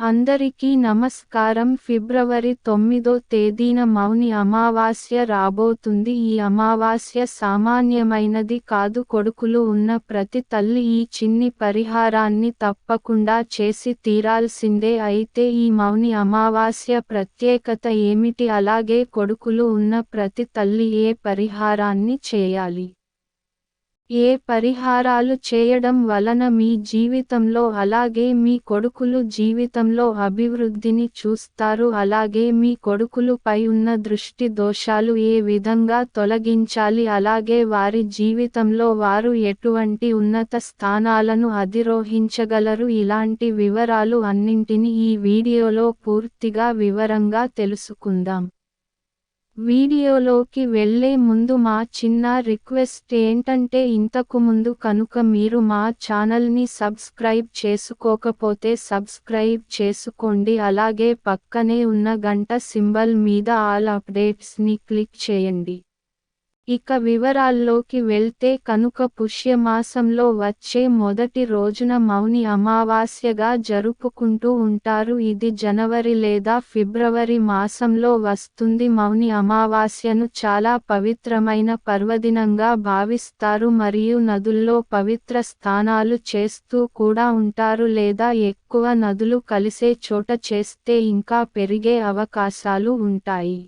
అందరికీ నమస్కారం. ఫిబ్రవరి తొమ్మిదో తేదీన మౌని అమావాస్య రాబోతుంది. ఈ అమావాస్య సామాన్యమైనది కాదు. కొడుకులు ఉన్న ప్రతి తల్లి ఈ చిన్ని పరిహారాన్ని తప్పకుండా చేసి తీరాల్సిందే. అయితే ఈ మౌని అమావాస్య ప్రత్యేకత ఏమిటి? అలాగే కొడుకులు ఉన్న ప్రతి తల్లి ఏ పరిహారాన్ని చేయాలి? ఏ పరిహారాలు చేయడం వలన మీ జీవితంలో అలాగే మీ కొడుకులు జీవితంలో అభివృద్ధిని చూస్తారు అలాగే మీ కొడుకులు పై ఉన్న దృష్టి దోషాలు ఏ విధంగా తొలగించాలి అలాగే వారి జీవితంలో వారు ఎటువంటి ఉన్నత స్థానాలను అధిరోహించగలరు ఇలాంటి వివరాలు అన్నింటినీ ఈ వీడియోలో పూర్తిగా వివరంగా తెలుసుకుందాం. వీడియోలోకి వెళ్ళే ముందు మా చిన్న రిక్వెస్ట్ ఏంటంటే ఇంతకుముందు కనుక మీరు మా ఛానల్ని సబ్స్క్రైబ్ చేసుకోకపోతే సబ్స్క్రైబ్ చేసుకోండి. అలాగే పక్కనే ఉన్న గంట సింబల్ మీద ఆల్ అప్డేట్స్ని క్లిక్ చేయండి. ఇక వివరాల్లోకి వెళ్తే కనుక పుష్యమాసంలో వచ్చే మొదటి రోజున మౌని అమావాస్యగా జరుపుకుంటూ ఉంటారు. ఇది జనవరి లేదా ఫిబ్రవరి మాసంలో వస్తుంది. మౌని అమావాస్యను చాలా పవిత్రమైన పర్వదినంగా భావిస్తారు. మరియు నదుల్లో పవిత్ర స్థానాలు చేస్తూ కూడా ఉంటారు. లేదా ఎక్కువ నదులు కలిసే చోట చేస్తే ఇంకా పెరిగే అవకాశాలు ఉంటాయి.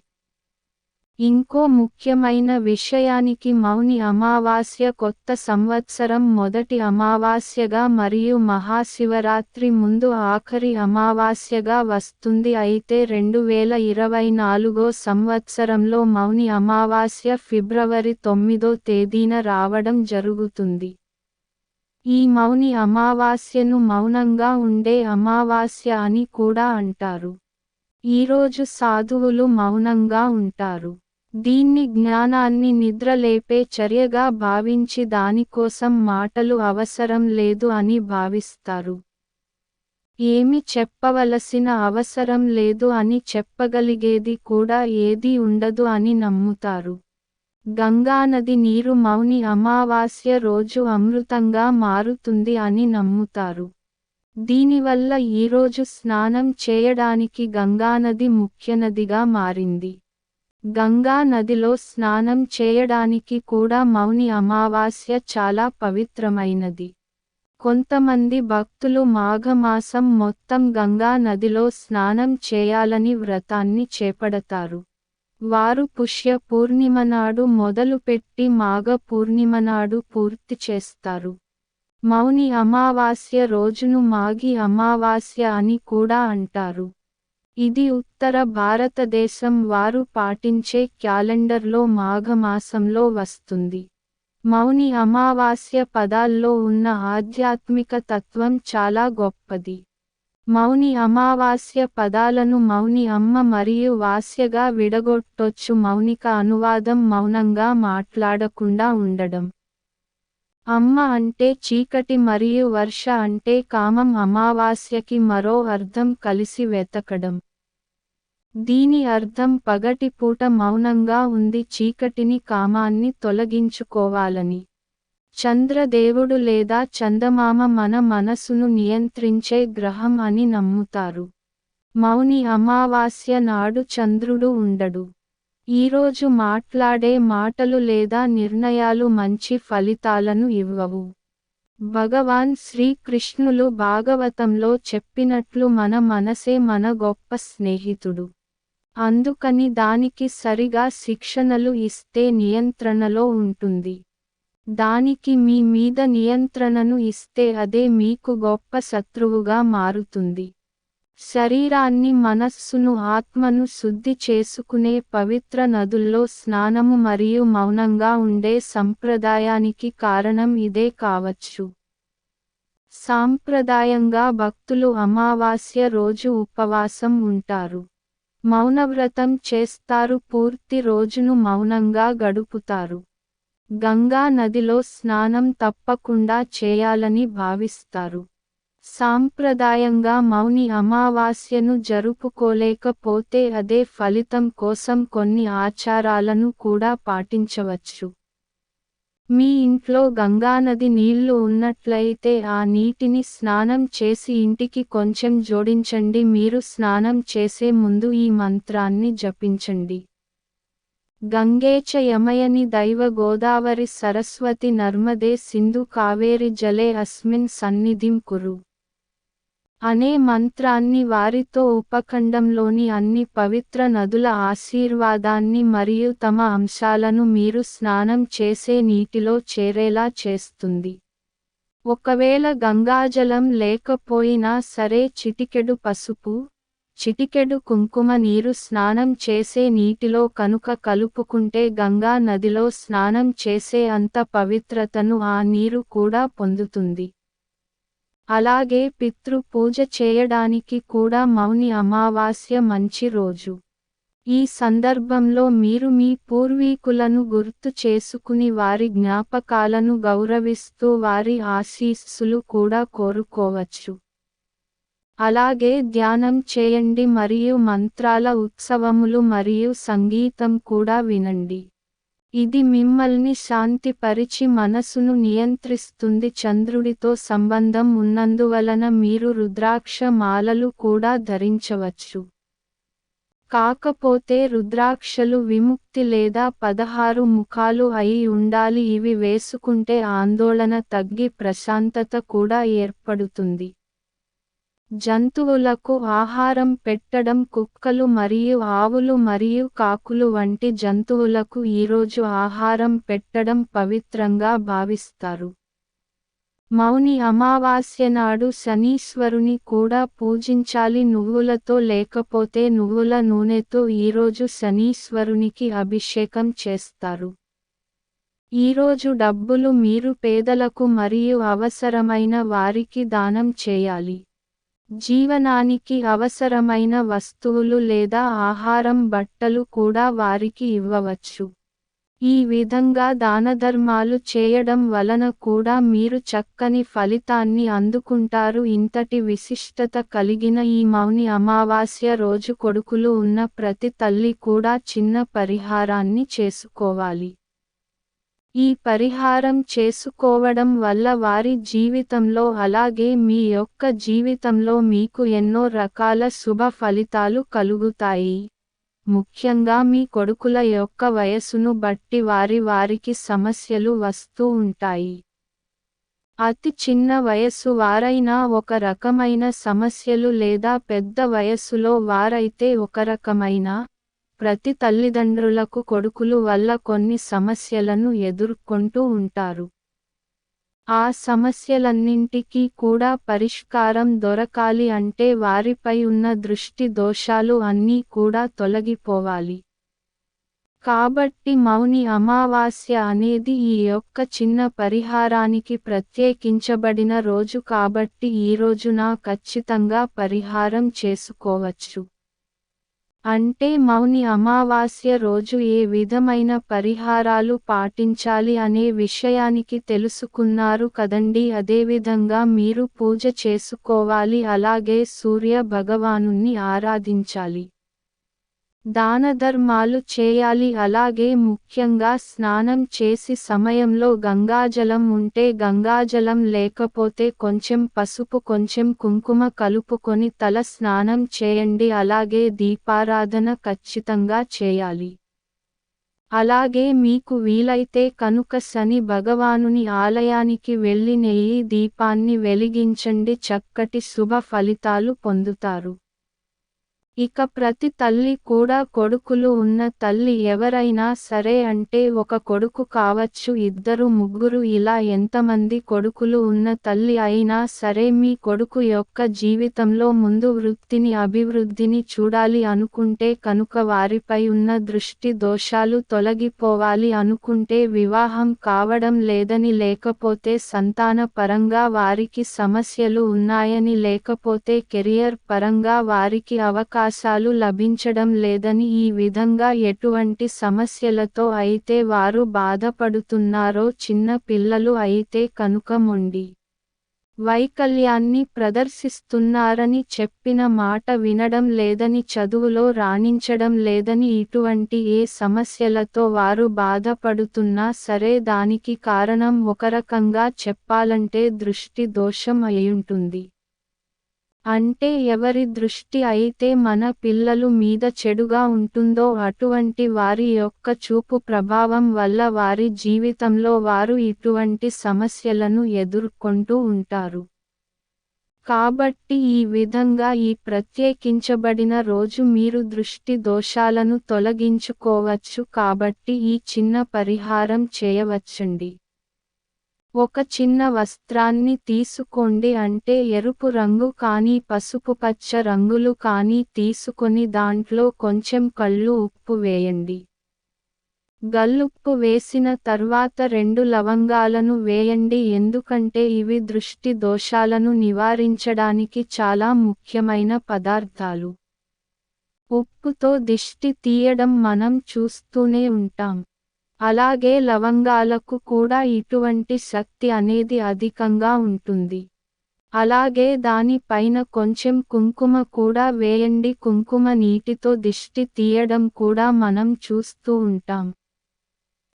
ఇంకో ముఖ్యమైన విషయానికి మౌని అమావాస్య కొత్త సంవత్సరం మొదటి అమావాస్యగా మరియు మహాశివరాత్రి ముందు ఆఖరి అమావాస్యగా వస్తుంది. అయితే రెండు వేల ఇరవై నాలుగో సంవత్సరంలో మౌని అమావాస్య ఫిబ్రవరి తొమ్మిదో తేదీన రావడం జరుగుతుంది. ఈ మౌని అమావాస్యను మౌనంగా ఉండే అమావాస్య అని కూడా అంటారు. ఈరోజు సాధువులు మౌనంగా ఉంటారు. దీన్ని జ్ఞానాన్ని నిద్రలేపే చర్యగా భావించి దానికోసం మాటలు అవసరం లేదు అని భావిస్తారు. ఏమి చెప్పవలసిన అవసరం లేదు అని చెప్పగలిగేది కూడా ఏదీ ఉండదు అని నమ్ముతారు. గంగానది నీరు మౌని అమావాస్య రోజు అమృతంగా మారుతుంది అని నమ్ముతారు. దీనివల్ల ఈరోజు స్నానం చేయడానికి గంగానది ముఖ్యనదిగా మారింది. గంగా నదిలో స్నానం చేయడానికి కూడా మౌని అమావాస్య చాలా పవిత్రమైనది. కొంతమంది భక్తులు మాఘమాసం మొత్తం గంగా నదిలో స్నానం చేయాలని వ్రతాన్ని చేపడతారు. వారు పుష్య పూర్ణిమ నాడు మొదలుపెట్టి మాఘ పూర్ణిమ నాడు పూర్తి చేస్తారు. మౌని అమావాస్య రోజును మాఘి అమావాస్య అని కూడా అంటారు. ఇది ఉత్తర భారతదేశం వారు పాటించే క్యాలెండర్లో మాఘమాసంలో వస్తుంది. మౌని అమావాస్య పదాల్లో ఉన్న ఆధ్యాత్మిక తత్వం చాలా గొప్పది. మౌని అమావాస్య పదాలను మౌని అమ్మ మరియు వాస్యగా విడగొట్టొచ్చు మౌనిక అనువాదం మౌనంగా మాట్లాడకుండా ఉండడం. అమ్మ అంటే చీకటి మరియు వర్ష అంటే కామం అమావాస్యకి మరో అర్థం కలిసి వెతకడం. దీని అర్థం పగటిపూట మౌనంగా ఉంది చీకటిని కామాన్ని తొలగించుకోవాలని. చంద్రదేవుడు లేదా చందమామ మన మనసును నియంత్రించే గ్రహం అని నమ్ముతారు. మౌని అమావాస్య నాడు చంద్రుడు ఉండడు. ఈరోజు మాట్లాడే మాటలు లేదా నిర్ణయాలు మంచి ఫలితాలను ఇవ్వవు. భగవాన్ శ్రీకృష్ణులు భాగవతంలో చెప్పినట్లు మన మనసే మన గొప్ప స్నేహితుడు. అందుకని దానికి సరిగా శిక్షణలు ఇస్తే నియంత్రణలో ఉంటుంది. దానికి మీ మీద నియంత్రణను ఇస్తే అదే మీకు గొప్ప శత్రువుగా మారుతుంది. శరీరాన్ని మనస్సును ఆత్మను శుద్ధి చేసుకునే పవిత్ర నదుల్లో స్నానము మరియు మౌనంగా ఉండే సంప్రదాయానికి కారణం ఇదే కావచ్చు. సాంప్రదాయంగా భక్తులు అమావాస్య రోజు ఉపవాసం ఉంటారు. మౌనవ్రతం చేస్తారు పూర్తి రోజును మౌనంగా గడుపుతారు. గంగా నదిలో స్నానం తప్పకుండా చేయాలని భావిస్తారు. సాంప్రదాయంగా మౌని అమావాస్యను జరుపుకోలేకపోతే అదే ఫలితం కోసం కొన్ని ఆచారాలను కూడా పాటించవచ్చు. మీ ఇంట్లో గంగానది నీళ్ళు ఉన్నట్లయితే ఆ నీటిని స్నానం చేసి ఇంటికి కొంచెం జోడించండి. మీరు స్నానం చేసే ముందు ఈ మంత్రాన్ని జపించండి. గంగేచ యమయని దైవ గోదావరి సరస్వతి నర్మదే సింధు కావేరి జలే అస్మిన్ సన్నిధిం కురు. అనే మంత్రాన్ని వారితో ఉపఖండంలోని అన్ని పవిత్ర నదుల ఆశీర్వాదాన్ని మరియు తమ అంశాలను మీరు స్నానం చేసే నీటిలో చేరేలా చేస్తుంది. ఒకవేళ గంగాజలం లేకపోయినా సరే చిటికెడు పసుపు చిటికెడు కుంకుమ నీరు స్నానం చేసే నీటిలో కనుక కలుపుకుంటే గంగా నదిలో స్నానం చేసే అంత పవిత్రతను ఆ నీరు కూడా పొందుతుంది. అలాగే పితృ పూజ చేయడానికి కూడా మౌని అమావాస్య మంచి రోజు. ఈ సందర్భంలో మీరు మీ పూర్వీకులను గుర్తు చేసుకుని వారి జ్ఞాపకాలను గౌరవిస్తూ వారి ఆశీస్సులు కూడా కోరుకోవచ్చు. అలాగే ధ్యానం చేయండి మరియు మంత్రాల ఉత్సవములు మరియు సంగీతం కూడా వినండి. ఇది మిమ్మల్ని శాంతిపరిచి మనసును నియంత్రిస్తుంది చంద్రుడితో సంబంధం ఉన్నందువలన మీరు రుద్రాక్ష మాలలు కూడా ధరించవచ్చు. కాకపోతే రుద్రాక్షలు విముక్తి లేదా పదహారు ముఖాలు అయి ఉండాలి. ఇవి వేసుకుంటే ఆందోళన తగ్గి ప్రశాంతత కూడా ఏర్పడుతుంది. జంతువులకు ఆహారం పెట్టడం కుక్కలు మరియు ఆవులు మరియు కాకులు వంటి జంతువులకు ఈరోజు ఆహారం పెట్టడం పవిత్రంగా భావిస్తారు. మౌని అమావాస్య నాడు శనీశ్వరుని కూడా పూజించాలి. నువ్వులతో లేకపోతే నువ్వుల నూనెతో ఈరోజు శనీశ్వరునికి అభిషేకం చేస్తారు. ఈరోజు డబ్బులు మీరు పేదలకు మరియు అవసరమైన వారికి దానం చేయాలి. జీవనానికి అవసరమైన వస్తువులు లేదా ఆహారం బట్టలు కూడా వారికి ఇవ్వవచ్చు. ఈ విధంగా దానధర్మాలు చేయడం వలన కూడా మీరు చక్కని ఫలితాన్ని అందుకుంటారు. ఇంతటి విశిష్టత కలిగిన ఈ మౌని అమావాస్య రోజు కొడుకులు ఉన్న ప్రతి తల్లి కూడా చిన్న పరిహారాన్ని చేసుకోవాలి. ఈ పరిహారం చేసుకోవడం వల్ల వారి జీవితంలో అలాగే మీ యొక్క జీవితంలో మీకు ఎన్నో రకాల శుభ ఫలితాలు కలుగుతాయి. ముఖ్యంగా మీ కొడుకుల యొక్క వయస్సును బట్టి వారి వారికి సమస్యలు వస్తూ ఉంటాయి. అతి చిన్న వయస్సు వారైనా ఒక రకమైన సమస్యలు లేదా పెద్ద వయస్సులో వారైతే ఒక రకమైన ప్రతి తల్లిదండ్రులకు కొడుకులు వల్ల కొన్ని సమస్యలను ఎదుర్కొంటూ ఉంటారు. ఆ సమస్యలన్నింటికీ కూడా పరిష్కారం దొరకాలి అంటే వారిపై ఉన్న దృష్టి దోషాలు అన్నీ కూడా తొలగిపోవాలి. కాబట్టి మౌని అమావాస్య అనేది ఈ యొక్క చిన్న పరిహారానికి ప్రత్యేకించబడిన రోజు కాబట్టి ఈ రోజున ఖచ్చితంగా పరిహారం చేసుకోవచ్చు. అంటే మౌని అమావాస్య రోజు ఏ విధమైన పరిహారాలు పాటించాలి అనే విషయానికి తెలుసుకున్నారు కదండి. అదేవిధంగా మీరు పూజ చేసుకోవాలి అలాగే సూర్య భగవానుణ్ణి ఆరాధించాలి. దానధర్మాలు చేయాలి. అలాగే ముఖ్యంగా స్నానం చేసి సమయంలో గంగాజలం ఉంటే గంగాజలం లేకపోతే కొంచెం పసుపు కొంచెం కుంకుమ కలుపుకొని తల స్నానం చేయండి. అలాగే దీపారాధన ఖచ్చితంగా చేయాలి. అలాగే మీకు వీలైతే కనుక శని భగవానుని ఆలయానికి వెళ్ళి నెయ్యి దీపాన్ని వెలిగించండి. చక్కటి శుభ ఫలితాలు పొందుతారు. ఇక ప్రతి తల్లి కూడా కొడుకులు ఉన్న తల్లి ఎవరైనా సరే అంటే ఒక కొడుకు కావచ్చు ఇద్దరు ముగ్గురు ఇలా ఎంతమంది కొడుకులు ఉన్న తల్లి అయినా సరే మీ కొడుకు యొక్క జీవితంలో ముందు వృత్తిని అభివృద్ధిని చూడాలి అనుకుంటే కనుక వారిపై ఉన్న దృష్టి దోషాలు తొలగిపోవాలి అనుకుంటే వివాహం కావడం లేదని లేకపోతే సంతాన పరంగా వారికి సమస్యలు ఉన్నాయని లేకపోతే కెరియర్ పరంగా వారికి అవకాశం అవకాశాలు లభించడం లేదని ఈ విధంగా ఎటువంటి సమస్యలతో అయితే వారు బాధపడుతున్నారో చిన్న పిల్లలు అయితే కనుకముండి వైకల్యాన్ని ప్రదర్శిస్తున్నారని చెప్పిన మాట వినడం లేదని చదువులో రాణించడం లేదని ఇటువంటి ఏ సమస్యలతో వారు బాధపడుతున్నా సరే దానికి కారణం ఒకరకంగా చెప్పాలంటే దృష్టి దోషం అయ్యుంటుంది. అంటే ఎవరి దృష్టి అయితే మన పిల్లలు మీద చెడుగా ఉంటుందో అటువంటి వారి యొక్క చూపు ప్రభావం వల్ల వారి జీవితంలో వారు ఇటువంటి సమస్యలను ఎదుర్కొంటూ ఉంటారు. కాబట్టి ఈ విధంగా ఈ ప్రత్యేకించబడిన రోజు మీరు దృష్టి దోషాలను తొలగించుకోవచ్చు కాబట్టి ఈ చిన్న పరిహారం చేయవచ్చండి. ఒక చిన్న వస్త్రాన్ని తీసుకోండి అంటే ఎరుపు రంగు కానీ పసుపు పచ్చ రంగులు కానీ తీసుకొని దాంట్లో కొంచెం కళ్ళు ఉప్పు వేయండి. గల్లుప్పు వేసిన తర్వాత రెండు లవంగాలను వేయండి ఎందుకంటే ఇవి దృష్టి దోషాలను నివారించడానికి చాలా ముఖ్యమైన పదార్థాలు. ఉప్పుతో దిష్టి తీయడం మనం చూస్తూనే ఉంటాం. అలాగే లవంగాలకు కూడా ఇటువంటి శక్తి అనేది అధికంగా ఉంటుంది. అలాగే దానిపైన కొంచెం కుంకుమ కూడా వేయండి. కుంకుమ నీటితో దిష్టి తీయడం కూడా మనం చూస్తూ ఉంటాం.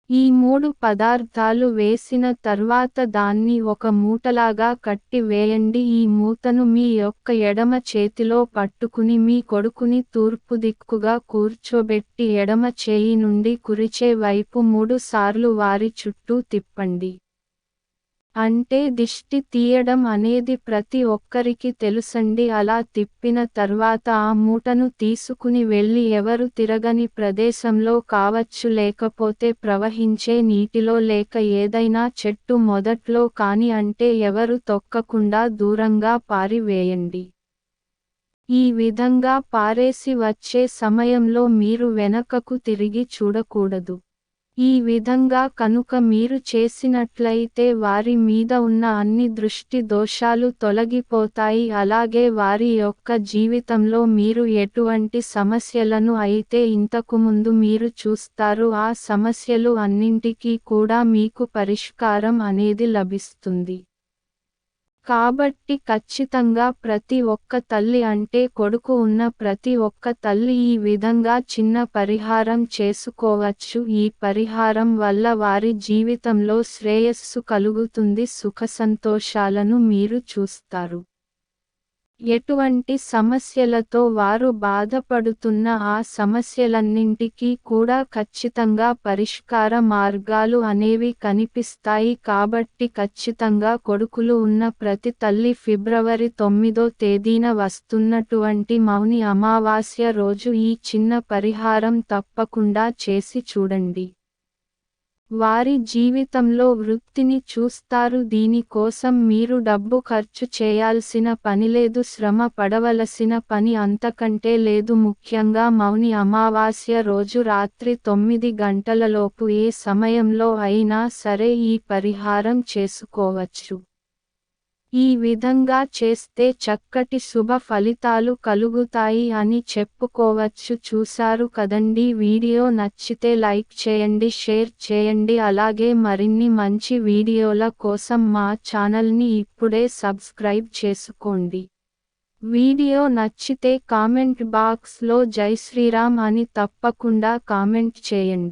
ఈ మూడు పదార్థాలు వేసిన తర్వాత దాన్ని ఒక మూటలాగా కట్టి వేయండి. ఈ మూతను మీ యొక్క ఎడమ చేతిలో పట్టుకుని మీ కొడుకుని తూర్పు దిక్కుగా కూర్చోబెట్టి ఎడమ చేయి నుండి కురిచే వైపు మూడు సార్లు వారి చుట్టూ తిప్పండి. అంటే దిష్టి తీయడం అనేది ప్రతి ఒక్కరికి తెలుసండి. అలా తిప్పిన తర్వాత ఆ మూటను తీసుకుని వెళ్ళి ఎవరు తిరగని ప్రదేశంలో కావచ్చు లేకపోతే ప్రవహించే నీటిలో లేక ఏదైనా చెట్టు మొదట్లో కాని అంటే ఎవరు తొక్కకుండా దూరంగా పారివేయండి. ఈ విధంగా పారేసి వచ్చే సమయంలో మీరు వెనకకు తిరిగి చూడకూడదు. ఈ విధంగా కనుక మీరు చేసినట్లయితే వారి మీద ఉన్న అన్ని దృష్టి దోషాలు తొలగిపోతాయి. అలాగే వారి యొక్క జీవితంలో మీరు ఎటువంటి సమస్యలను అయితే ఇంతకుముందు మీరు చూస్తారు. ఆ సమస్యలు అన్నింటికీ కూడా మీకు పరిష్కారం అనేది లభిస్తుంది. కాబట్టి ఖచ్చితంగా ప్రతి ఒక్క తల్లి అంటే కొడుకు ఉన్న ప్రతి ఒక్క తల్లి ఈ విధంగా చిన్న పరిహారం చేసుకోవచ్చు. ఈ పరిహారం వల్ల వారి జీవితంలో శ్రేయస్సు కలుగుతుంది సుఖ సంతోషాలను మీరు చూస్తారు. ఎటువంటి సమస్యలతో వారు బాధపడుతున్న ఆ సమస్యలన్నింటికీ కూడా ఖచ్చితంగా పరిష్కార మార్గాలు అనేవి కనిపిస్తాయి కాబట్టి ఖచ్చితంగా కొడుకులు ఉన్న ప్రతి తల్లి ఫిబ్రవరి తొమ్మిదో తేదీన వస్తున్నటువంటి మౌని అమావాస్య రోజు ఈ చిన్న పరిహారం తప్పకుండా చేసి చూడండి. వారి జీవితంలో వృత్తిని చూస్తారు. దీని కోసం మీరు డబ్బు ఖర్చు చేయాల్సిన పనిలేదు శ్రమ పడవలసిన పని అంతకంటే లేదు. ముఖ్యంగా మౌని అమావాస్య రోజు రాత్రి తొమ్మిది గంటలలోపు ఏ సమయంలో అయినా సరే ఈ పరిహారం చేసుకోవచ్చు. ఈ విధంగా చేస్తే చక్కటి శుభ ఫలితాలు కలుగుతాయి అని చెప్పుకోవచ్చు. చూశారు కదండి వీడియో నచ్చితే లైక్ చేయండి షేర్ చేయండి. అలాగే మరిన్ని మంచి వీడియోల కోసం మా ఛానల్ని ఇప్పుడే సబ్స్క్రైబ్ చేసుకోండి. వీడియో నచ్చితే కామెంట్ బాక్స్లో జై శ్రీరామ్ అని తప్పకుండా కామెంట్ చేయండి.